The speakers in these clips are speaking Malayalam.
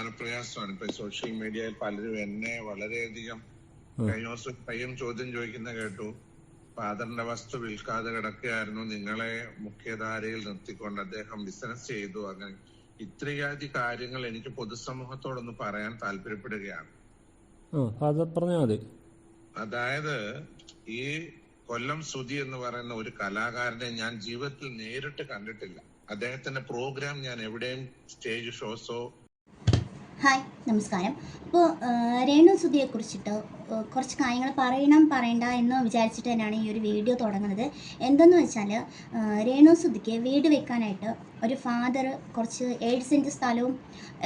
മനപ്രയാസമാണ്. ഇപ്പൊ സോഷ്യൽ മീഡിയയിൽ പലരും എന്നെ വളരെയധികം കഴിഞ്ഞ ദിവസം പയ്യൻ ചോദ്യം ചോദിക്കുന്ന കേട്ടു. ഫാദറിന്റെ വസ്തു വിൽക്കാതെ കിടക്കുകയായിരുന്നു. നിങ്ങളെ മുഖ്യധാരയിൽ നിർത്തിക്കൊണ്ട് അദ്ദേഹം ബിസിനസ് ചെയ്തു. അങ്ങനെ ഇത്രയാതി കാര്യങ്ങൾ എനിക്ക് പൊതുസമൂഹത്തോടൊന്ന് പറയാൻ താല്പര്യപ്പെടുകയാണ്. പറഞ്ഞാൽ മതി. അതായത് ഈ കൊല്ലം സുധി എന്ന് പറയുന്ന ഒരു കലാകാരനെ ഞാൻ ജീവിതത്തിൽ നേരിട്ട് കണ്ടിട്ടില്ല. അദ്ദേഹത്തിന്റെ പ്രോഗ്രാം ഞാൻ എവിടെയും സ്റ്റേജ് ഷോസോ ഹായ് നമസ്കാരം. അപ്പോൾ രേണു സുധിയെ കുറിച്ചിട്ട് കുറച്ച് കാര്യങ്ങൾ പറയണം പറയണ്ട എന്ന് വിചാരിച്ചിട്ട് തന്നെയാണ് ഈ ഒരു വീഡിയോ തുടങ്ങുന്നത്. എന്തെന്ന് വെച്ചാൽ രേണു സുധിക്ക് വീട് വെക്കാനായിട്ട് ഒരു ഫാദർ കുറച്ച് ഏഴ് സെന്റ് സ്ഥലവും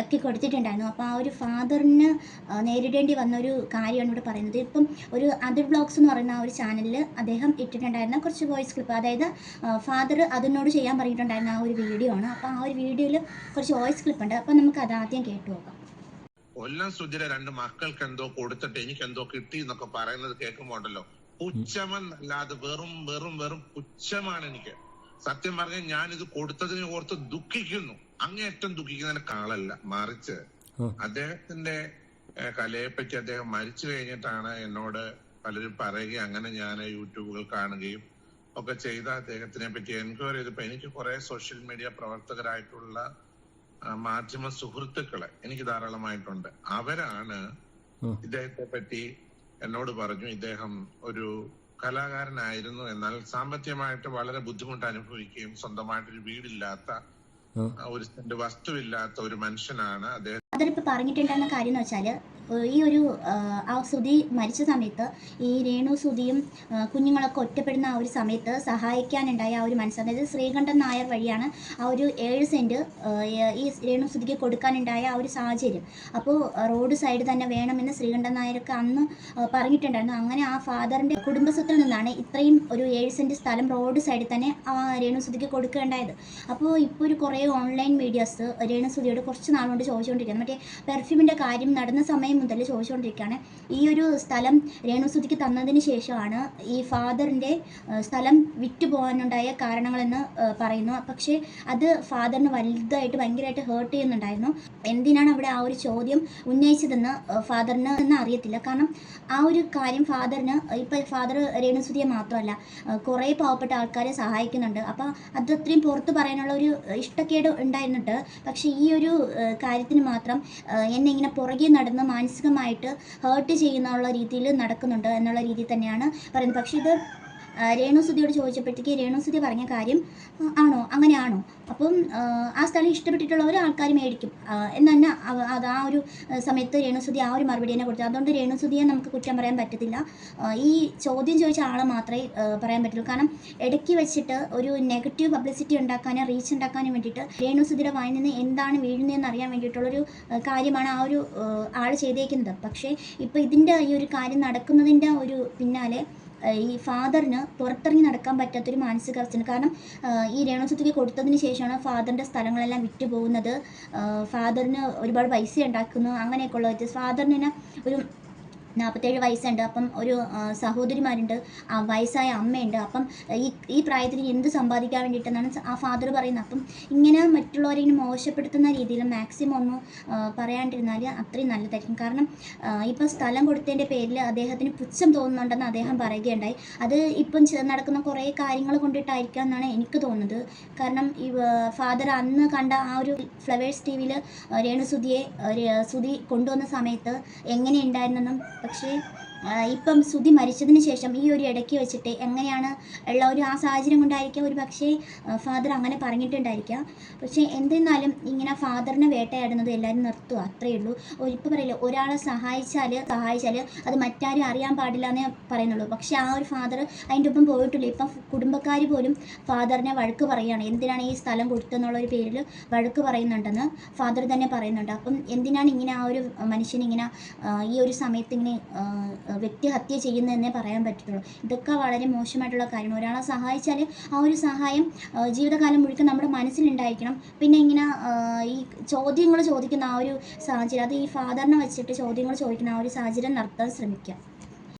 ഒക്കെ കൊടുത്തിട്ടുണ്ടായിരുന്നു. അപ്പോൾ ആ ഒരു ഫാദറിന് നേരിടേണ്ടി വന്ന ഒരു കാര്യമാണ് ഇവിടെ പറയുന്നത്. ഇപ്പം ഒരു അതിർ ബ്ലോഗ്സ് എന്ന് പറയുന്ന ആ ഒരു ചാനലിൽ അദ്ദേഹം ഇട്ടിട്ടുണ്ടായിരുന്ന കുറച്ച് വോയിസ് ക്ലിപ്പ് അതായത് ഫാദർ അതിനോട് ചെയ്യാൻ പറഞ്ഞിട്ടുണ്ടായിരുന്ന ആ ഒരു വീഡിയോ ആണ്. അപ്പോൾ ആ ഒരു വീഡിയോയിൽ കുറച്ച് വോയിസ് ക്ലിപ്പ് ഉണ്ട്. അപ്പോൾ നമുക്ക് അത് ആദ്യം കേട്ടു നോക്കാം. കൊല്ലം സുജിയുടെ രണ്ട് മക്കൾക്ക് എന്തോ കൊടുത്തിട്ട് എനിക്ക് എന്തോ കിട്ടി എന്നൊക്കെ പറയുന്നത് കേൾക്കുമ്പോ ഉണ്ടല്ലോ. പുച്ഛമെന്നല്ലാതെ വെറും വെറും വെറും പുച്ഛമാണ് എനിക്ക്. സത്യം പറഞ്ഞ ഞാൻ ഇത് കൊടുത്തതിനെ ഓർത്ത് ദുഃഖിക്കുന്നു. അങ്ങേയറ്റം ദുഃഖിക്കുന്നതിന് കാളല്ല മറിച്ച്. അദ്ദേഹത്തിന്റെ കലയെ പറ്റി അദ്ദേഹം മരിച്ചു കഴിഞ്ഞിട്ടാണ് എന്നോട് പലരും പറയുകയും അങ്ങനെ ഞാൻ യൂട്യൂബുകൾ കാണുകയും ഒക്കെ ചെയ്ത അദ്ദേഹത്തിനെ പറ്റി എൻക്വയറി ചെയ്തപ്പോ എനിക്ക് കുറെ സോഷ്യൽ മീഡിയ പ്രവർത്തകരായിട്ടുള്ള മാധ്യമ സുഹൃത്തുക്കളെ എനിക്ക് ധാരാളമായിട്ടുണ്ട്. അവരാണ്. ഇദ്ദേഹത്തെ പറ്റി എന്നോട് പറഞ്ഞു ഇദ്ദേഹം ഒരു കലാകാരനായിരുന്നു എന്നാൽ സാമ്പത്തികമായിട്ട് വളരെ ബുദ്ധിമുട്ട് അനുഭവിക്കുകയും സ്വന്തമായിട്ടൊരു വീടില്ലാത്ത ഒരു വസ്തുവില്ലാത്ത ഒരു മനുഷ്യനാണ് അദ്ദേഹം. അതിലിപ്പോൾ പറഞ്ഞിട്ടുണ്ടായിരുന്ന കാര്യം എന്ന് വെച്ചാൽ ഈ ഒരു ആ, സുധി മരിച്ച സമയത്ത് ഈ രേണു സുധിയും കുഞ്ഞുങ്ങളൊക്കെ ഒറ്റപ്പെടുന്ന ആ ഒരു സമയത്ത് സഹായിക്കാനുണ്ടായ ആ ഒരു മനസ്സ് അതായത് ശ്രീകണ്ഠൻ നായർ വഴിയാണ് ആ ഒരു ഏഴ് സെന്റ് ഈ രേണു സുധിക്ക് കൊടുക്കാനുണ്ടായ ആ ഒരു സാഹചര്യം. അപ്പോൾ റോഡ് സൈഡ് തന്നെ വേണമെന്ന് ശ്രീകണ്ഠൻ നായർക്ക് അന്ന് പറഞ്ഞിട്ടുണ്ടായിരുന്നു. അങ്ങനെ ആ ഫാദറിന്റെ കുടുംബസ്വത്തിൽ നിന്നാണ് ഇത്രയും ഒരു ഏഴ് സെന്റ് സ്ഥലം റോഡ് സൈഡിൽ തന്നെ ആ രേണു സുധിക്ക് കൊടുക്കേണ്ടായത്. അപ്പോൾ ഇപ്പോൾ ഒരു കുറേ ഓൺലൈൻ മീഡിയാസ് രേണു സുധിയോട് കുറച്ച് നാളുകൊണ്ട് ചോദിച്ചുകൊണ്ടിരിക്കുന്നത് മറ്റേ പെർഫ്യൂമിന്റെ കാര്യം നടന്ന സമയം മുതൽ ചോദിച്ചുകൊണ്ടിരിക്കുകയാണ് ഈ ഒരു സ്ഥലം രേണുസുതിക്ക് തന്നതിന് ശേഷമാണ് ഈ ഫാദറിന്റെ സ്ഥലം വിറ്റു പോകാനുണ്ടായ കാരണങ്ങളെന്ന് പറയുന്നു. പക്ഷേ അത് ഫാദറിന് വലുതായിട്ട് ഭയങ്കരമായിട്ട് ഹേർട്ട് ചെയ്യുന്നുണ്ടായിരുന്നു. എന്തിനാണ് അവിടെ ആ ഒരു ചോദ്യം ഉന്നയിച്ചതെന്ന് ഫാദറിന് എന്ന് അറിയത്തില്ല. കാരണം ആ ഒരു കാര്യം ഫാദറിന് ഇപ്പം ഫാദർ രേണുസുതിയെ മാത്രമല്ല കുറേ പാവപ്പെട്ട ആൾക്കാരെ സഹായിക്കുന്നുണ്ട്. അപ്പോൾ അത് അത്രയും പുറത്ത് പറയാനുള്ള ഒരു ഇഷ്ടക്കേട് ഉണ്ടായിരുന്നിട്ട് പക്ഷേ ഈ ഒരു കാര്യത്തിന് മാത്രം എന്നെ ഇങ്ങനെ പുറകെ നടന്ന് മാനസികമായിട്ട് ഹേർട്ട് ചെയ്യുന്നുള്ള രീതിയിൽ നടക്കുന്നുണ്ട് എന്നുള്ള രീതിയിൽ തന്നെയാണ് പറയുന്നത്. പക്ഷേ ഇത് രേണുസുതിയോട് ചോദിച്ചപ്പോഴത്തേക്ക് രേണുസുതി പറഞ്ഞ കാര്യം ആണോ? അങ്ങനെയാണോ? അപ്പം ആ, സ്ഥലം ഇഷ്ടപ്പെട്ടിട്ടുള്ളവർ ആൾക്കാർ മേടിക്കും. എന്ന് തന്നെ അത് ആ ഒരു സമയത്ത് രേണുസുതി ആ ഒരു മറുപടി തന്നെ കൊടുത്തു. അതുകൊണ്ട് രേണുസുതിയെ നമുക്ക് കുറ്റം പറയാൻ പറ്റത്തില്ല. ഈ ചോദ്യം ചോദിച്ച ആളെ മാത്രമേ പറയാൻ പറ്റുള്ളൂ. കാരണം ഇടയ്ക്ക് വെച്ചിട്ട് ഒരു നെഗറ്റീവ് പബ്ലിസിറ്റി ഉണ്ടാക്കാനും റീച്ച് ഉണ്ടാക്കാനും വേണ്ടിയിട്ട് രേണുസുതിയുടെ വായിൽ നിന്ന് എന്താണ് വീഴുന്നതെന്ന് അറിയാൻ വേണ്ടിയിട്ടുള്ളൊരു കാര്യമാണ് ആ ഒരു ആൾ ചെയ്തേക്കുന്നത്. പക്ഷേ ഇപ്പോൾ ഇതിന്റെ ഈ ഒരു കാര്യം നടക്കുന്നതിന്റെ ഒരു പിന്നാലെ ഈ ഫാദറിന് പുറത്തിറങ്ങി നടക്കാൻ പറ്റാത്തൊരു മാനസികാവസ്ഥയാണ് കാരണം ഈ രേണുസുത്തിക്ക് കൊടുത്തതിന് ശേഷമാണ് ഫാദറിന്റെ സ്ഥലങ്ങളെല്ലാം വിറ്റ് പോകുന്നത്. ഫാദറിന് ഒരുപാട് പൈസ ഉണ്ടാക്കുന്നു അങ്ങനെയൊക്കെ ഉള്ളത് ഫാദറിന് ഒരു നാൽപ്പത്തേഴ് വയസ്സുണ്ട്. അപ്പം ഒരു സഹോദരിമാരുണ്ട്. ആ, വയസ്സായ അമ്മയുണ്ട്. അപ്പം ഈ ഈ പ്രായത്തിൽ എന്ത് സമ്പാദിക്കാൻ വേണ്ടിയിട്ടെന്നാണ് ആ ഫാദർ പറയുന്നത്. അപ്പം ഇങ്ങനെ മറ്റുള്ളവരെ മോശപ്പെടുത്തുന്ന രീതിയിൽ മാക്സിമം ഒന്ന് പറയാണ്ടിരുന്നാൽ അത്രയും നല്ലതായിരിക്കും. കാരണം ഇപ്പം സ്ഥലം കൊടുത്തതിന്റെ പേരിൽ അദ്ദേഹത്തിന് പുച്ഛം തോന്നുന്നുണ്ടെന്ന് അദ്ദേഹം പറയുകയുണ്ടായി. അത് ഇപ്പം നടക്കുന്ന കുറേ കാര്യങ്ങൾ കൊണ്ടിട്ടായിരിക്കാം എന്നാണ് എനിക്ക് തോന്നുന്നത്. കാരണം ഈ ഫാദർ അന്ന് കണ്ട ആ ഒരു ഫ്ലവേഴ്സ് ടി വിയിൽ രേണുസുതിയെ സുതി കൊണ്ടുവന്ന സമയത്ത് എങ്ങനെയുണ്ടായിരുന്നെന്നും പക്ഷേ ആ, ഇപ്പം സുധി മരിച്ചതിന് ശേഷം ഈ ഒരു ഇടയ്ക്ക് വെച്ചിട്ട് എങ്ങനെയാണ് ഉള്ള ഒരു ആ സാഹചര്യം കൊണ്ടായിരിക്കാം ഒരു പക്ഷേ ഫാദർ അങ്ങനെ പറഞ്ഞിട്ടുണ്ടായിരിക്കാം. പക്ഷേ എന്തിരുന്നാലും ഇങ്ങനെ ഫാദറിനെ വേട്ടയാടുന്നത് എല്ലാവരും നിർത്തുക അത്രയേ ഉള്ളൂ. ഇപ്പോൾ പറയില്ല ഒരാളെ സഹായിച്ചാൽ സഹായിച്ചാൽ അത് മറ്റാരും അറിയാൻ പാടില്ല എന്നേ പറയുന്നുള്ളൂ. പക്ഷേ ആ ഒരു ഫാദർ അതിന്റെ ഒപ്പം പോയിട്ടില്ല. ഇപ്പം കുടുംബക്കാർ പോലും ഫാദറിനെ വഴക്ക് പറയുകയാണ്. എന്തിനാണ് ഈ സ്ഥലം കൊടുത്തെന്നുള്ള ഒരു പേരിൽ വഴക്ക് പറയുന്നുണ്ടെന്ന് ഫാദർ തന്നെ പറയുന്നുണ്ട്. അപ്പം എന്തിനാണ് ഇങ്ങനെ ആ ഒരു മനുഷ്യൻ ഇങ്ങനെ ഈ ഒരു സമയത്ത് ഇങ്ങനെ ആ, വ്യക്തിഹത്യ ചെയ്യുന്നതെന്നേ പറയാൻ പറ്റുള്ളൂ ഇതൊക്കെ വളരെ മോശമായിട്ടുള്ള കാര്യമാണ്. ഒരാളെ സഹായിച്ചാൽ ആ ഒരു സഹായം ജീവിതകാലം മുഴുവൻ നമ്മുടെ മനസ്സിലുണ്ടായിരിക്കണം. പിന്നെ ഇങ്ങനെ ഈ ചോദ്യങ്ങൾ ചോദിക്കുന്ന ആ ഒരു സാഹചര്യം അത് ഈ ഫാദറിനെ വെച്ചിട്ട് ചോദ്യങ്ങൾ ചോദിക്കുന്ന ആ ഒരു സാഹചര്യം നടത്താൻ ശ്രമിക്കുക